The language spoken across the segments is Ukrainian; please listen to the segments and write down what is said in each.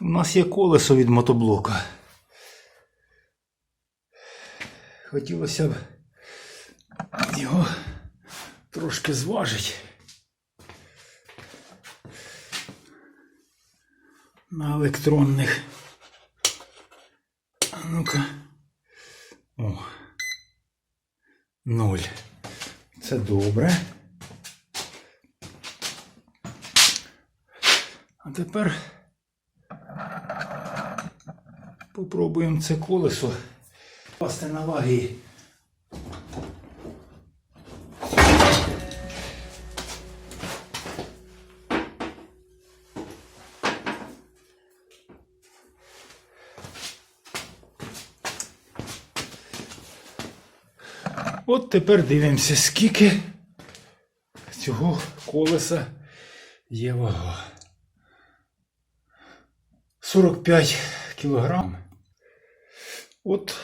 У нас є колесо від мотоблока. Хотілося б його трошки зважити. На електронних. А ну-ка. О. Ноль. Це добре. А тепер попробуємо це колесо пасти на ваги. От тепер дивимося, скільки цього колеса є вага. 45 кілограм. От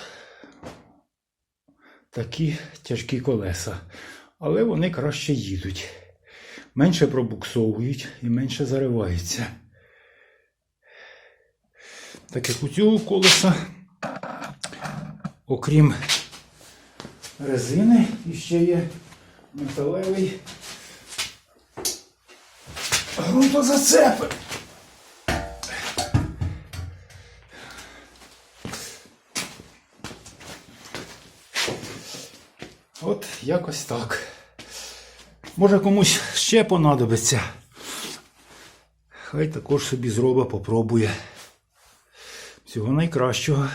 такі тяжкі колеса. Але вони краще їдуть. Менше пробуксовують і менше зариваються. Так як у цього колеса, окрім резини, і ще є металевий ґрунтозацепи. От якось так. Може комусь ще понадобиться. Хай також собі зроба, попробує. Всього найкращого.